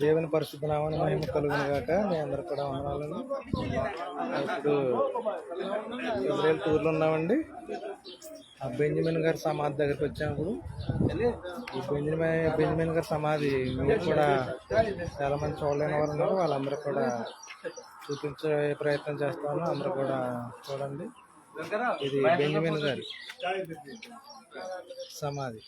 దేవుని పరిశుద్ధ నామాన్ని మహిమ కలుగును గాక. మీ అందరు కూడా వందనాలను ఇప్పుడు ఇజ్రాయెల్ టూర్లో ఉన్నామండి. ఆ బెంజమిన్ గారి సమాధి దగ్గరికి వచ్చాము. ఈ బెంజమిన్ బెంజమిన్ గారి సమాధి మీరు కూడా చాలా మంది చూడలేని వారు ఉన్నారు. వాళ్ళందరూ కూడా చూపించే ప్రయత్నం చేస్తాను. అందరూ కూడా చూడండి. ఇది బెంజమిన్ గారి సమాధి.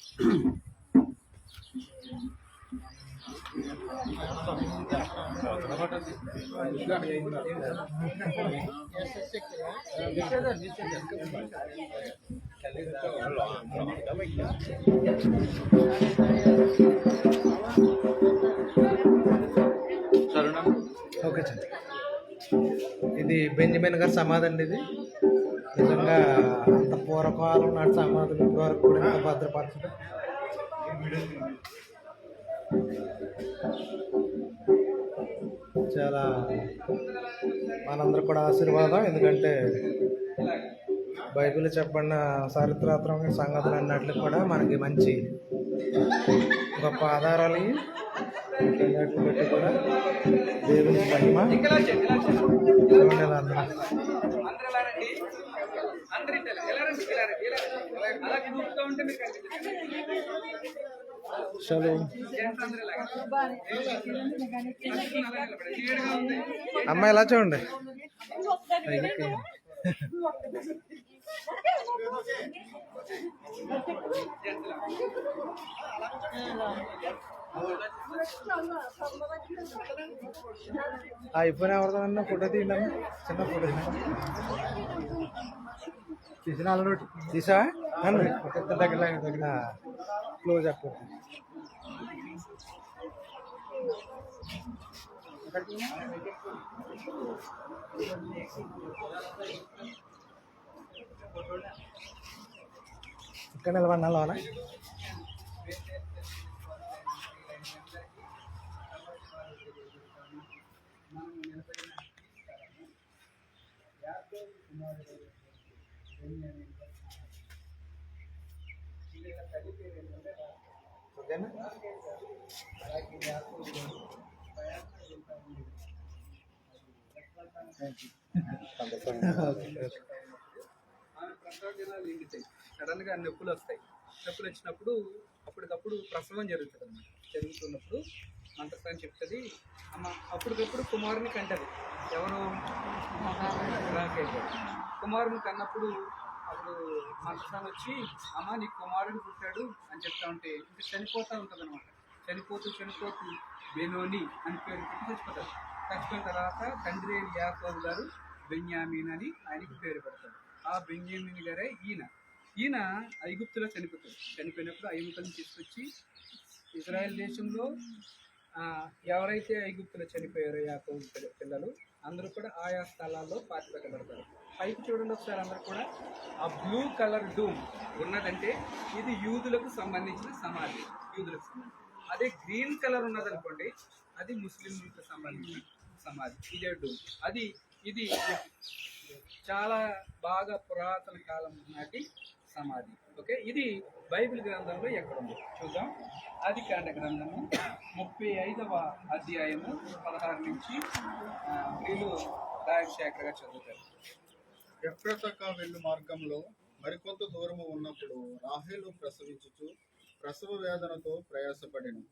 Okay sir. ఇది బెంజమిన్ గారి సమాధి అండి ఇది. నిజంగా అంత పూర్వకాలం నాటి సమాధులు ఇప్పటి వరకు కూడా ఇంకా భద్రపరచడం చాలా మనందరూ కూడా ఆశీర్వాదం. ఎందుకంటే బైబిల్ చెప్పబడిన చారిత్రాత్మక సంగతులు అన్నట్లు కూడా మనకి మంచి గొప్ప ఆధారాలు పెట్టి కూడా దేవుని మహిమ. అందరూ. అందరూ ఎలా రండి అందరూ ఇట్లా ఎలా రండి ఇలా రండి ఇలా రండి అలా గ్రూప్గా ఉంటే చలో. అమ్మ ఎలా చూడండి. ఆ ఐఫోన్ ఎవరిదన్నా ఫోటో తీయండి అమ్మ చిన్న ఫోటో తీసిన అల్లుడు తీసా అన్న దగ్గర దగ్గర క్లోజ్ అప్ ఇక్కడ నిలబడినా లోన ఓకేనా? నొప్పులు వస్తాయి నొప్పులు వచ్చినప్పుడు అప్పటికప్పుడు ప్రసవం జరుగుతుంది అన్నమాట జరుగుతున్నప్పుడు మంత్రస్థానం చెప్తుంది. అమ్మ అప్పటికప్పుడు కుమారుని కంటది. ఎవరు? రాకేష్. కుమారుని కన్నప్పుడు అప్పుడు మంత్రస్థానం వచ్చి అమ్మ నీ కుమారుడు పుట్టాడు అని చెప్తా ఉంటే ఇంకా చనిపోతూ ఉంటుంది అనమాట చనిపోతూ చనిపోతూ బెనోని అని పేరు పెట్టి చచ్చిపోతారు చచ్చిపోయిన తర్వాత తండ్రి అయిన యాకోబు గారు బెన్యామీన్ అని ఆయనకి పేరు పెడతారు ఆ బెన్యామీన్ గారే ఈయన. ఈయన ఐగుప్తులో చనిపోతాడు. చనిపోయినప్పుడు ఐగుప్తులను తీసుకొచ్చి ఇజ్రాయెల్ దేశంలో ఎవరైతే ఐగుప్తులు చనిపోయారో యాకోబు పిల్లలు అందరూ కూడా ఆయా స్థలాల్లో పాతి పెట్టబడతారు. పైకి చూడండి ఒకసారి అందరూ కూడా. ఆ బ్లూ కలర్ డూమ్ ఉన్నదంటే ఇది యూదులకు సంబంధించిన సమాధి యూదులకు సంబంధించి అదే గ్రీన్ కలర్ ఉన్నదనుకోండి అది ముస్లింలకు సంబంధించిన సమాధి ఇదే డూమ్. అది ఇది చాలా బాగా పురాతన కాలం నాటి సమాధి. ఓకే ఇది బైబిల్ గ్రంథంలో ఎక్కడ ఉంది? చూద్దాం. ఆది కాండ గ్రంథము ముప్పై ఐదవ అధ్యాయము పదహారు నుంచి వీళ్ళు రాజశేఖరగా చదువుతారు. ఎఫ్రతక వెళ్ళు మార్గంలో మరికొంత దూరము ఉన్నప్పుడు రాహేలు ప్రసవించుచు ప్రసవ వేదనతో ప్రయాసపడెను.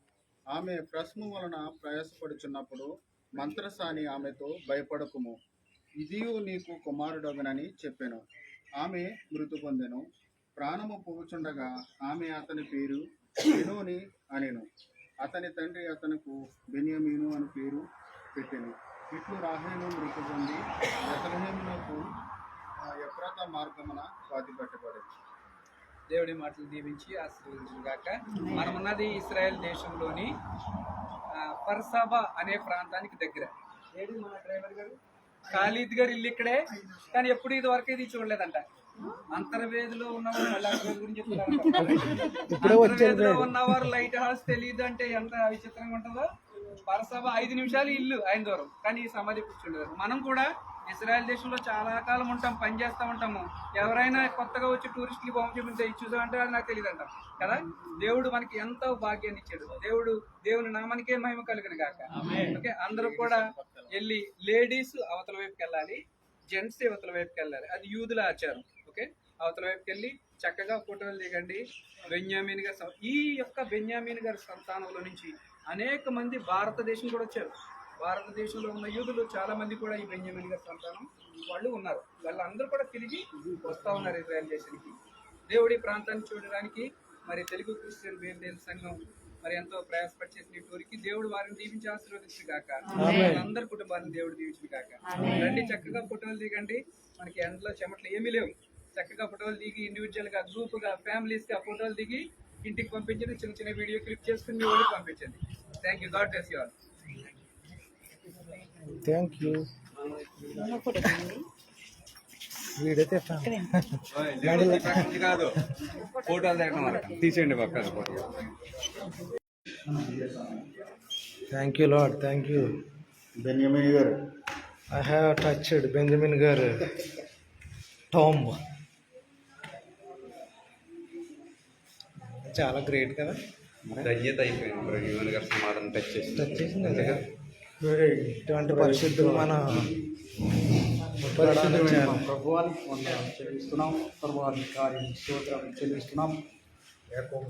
ఆమె ప్రసవం వలన ప్రయాసపడుచున్నప్పుడు మంత్రసాని ఆమెతో భయపడకుము. ఇదియు నీకు కుమారుడగనని చెప్పాను. ఆమె మృతి పొందెను. ప్రాణము పోచుండగా ఆమె అతని పేరు బెనోని అనెను. అతని తండ్రి అతనుకు బెన్యమీను అని పేరు పెట్టెను. ఇట్లు రాహేలు మృతి పొంది బెతలహేమునకు ఆ ఎఫ్రాత మార్గమున పాతి పెట్టబడింది దేవుడి మాటలు దీవించి ఆశీర్వదించిన గాక మనమున్నది ఇస్రాయెల్ దేశంలోని పర్సాబా అనే ప్రాంతానికి దగ్గర. ఏది మన డ్రైవర్ గారు? ఖాళీద్ గారు ఇల్లు ఇక్కడే. కానీ ఎప్పుడు ఇది వరకు ఇది చూడలేదంట. అంతర్వేదిలో ఉన్నవారు మళ్ళీ గురించి చెప్తున్నారు. ఇప్పుడే వచ్చేది అంతర్వేదిలో ఉన్నవారు లైట్ హౌస్ తెలియదు అంటే ఎంత విచిత్రంగా ఉంటుందో? పరసభ ఐదు నిమిషాలు ఇల్లు ఆయన దూరం. కానీ ఈ సమాధి కూర్చుండేవారు మనం కూడా ఇజ్రాయెల్ దేశంలో చాలా కాలం ఉంటాం పని చేస్తూ ఉంటాము. ఎవరైనా కొత్తగా వచ్చి టూరిస్టులు బొమ్మ చూపించే చూసామంటే అది నాకు తెలియదు అంటాం కదా? దేవుడు మనకి ఎంతో భాగ్యాన్ని ఇచ్చాడు. దేవుడు దేవుని నామానికే మహిమ కలిగిన కాక ఓకే? అందరూ కూడా వెళ్ళి లేడీస్ అవతల వైపుకి వెళ్ళాలి. జెంట్స్ అవతల వైపుకి వెళ్ళాలి. అది యూదుల ఆచారం. అవతల వైపుకి వెళ్ళి చక్కగా ఫోటోలు దిగండి. బెన్యామీన్ గారి ఈ యొక్క బెన్యామీన్ గారి సంతానంలో నుంచి అనేక మంది భారతదేశం కూడా వచ్చారు. భారతదేశంలో ఉన్న యూదులు చాలా మంది కూడా ఈ బెన్యామీన్ గారి సంతానం వాళ్ళు ఉన్నారు. వాళ్ళందరూ కూడా తిరిగి వస్తా ఉన్నారు ఇజ్రాయల్ దేశానికి. దేవుడి ప్రాంతాన్ని చూడడానికి మరి తెలుగు క్రిస్టియన్ వేర్దేల్ సంఘం మరి ఎంతో ప్రయాసపడి చేసిన టూర్కి దేవుడు వారిని దీవించి ఆశీర్వదించు కాక అందరి కుటుంబాన్ని దేవుడు దీవించు కాక రండి చక్కగా ఫోటోలు దిగండి. మనకి ఎండలో చెమటలు ఏమీ లేవు. చక్కగా ఫోటోలు దిగి ఇండివిజువల్గా గ్రూప్గా ఫ్యామిలీస్గా ఫోటోలు దిగి ఇంటికి పంపించండి. చిన్న చిన్న వీడియో క్లిప్ చేసుకుని మీ వాళ్ళకి పంపించండి. Thank you God bless you all thank you వీడైతే కాదు. ఫోటోలు వరకు తీసేయండి పక్కన photo. Thank you Lord thank you Benjamin గారు. ఐ హ్యావ్ టచ్డ్ బెంజమిన్ గారు టామ్ చాలా గ్రేట్ కదా. ధన్యత అయిపోయింది యువన్ గారు సమాధానం టచ్ చేసి టచ్ చేసింది కదా. ఇటువంటి పరిశుద్ధులు మన ప్రభువానికి వందనాలు చెల్లిస్తున్నాం ప్రభువానికి కార్యం స్తోత్రం చెల్లిస్తున్నాం. యాకోబు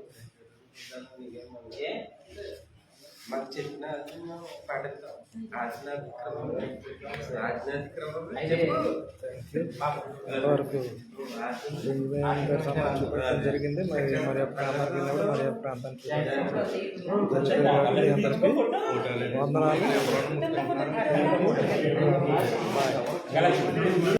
మాకు చెప్పిన పడతాం ఆజ్ఞాతిక్రమం ఆజ్ఞాతిక్రమం జరిగింది. మరి మరి యొక్క ప్రాంతానికి వెళ్ళినప్పుడు మరి యొక్క ప్రాంతానికి అందరికీ వందనాలు.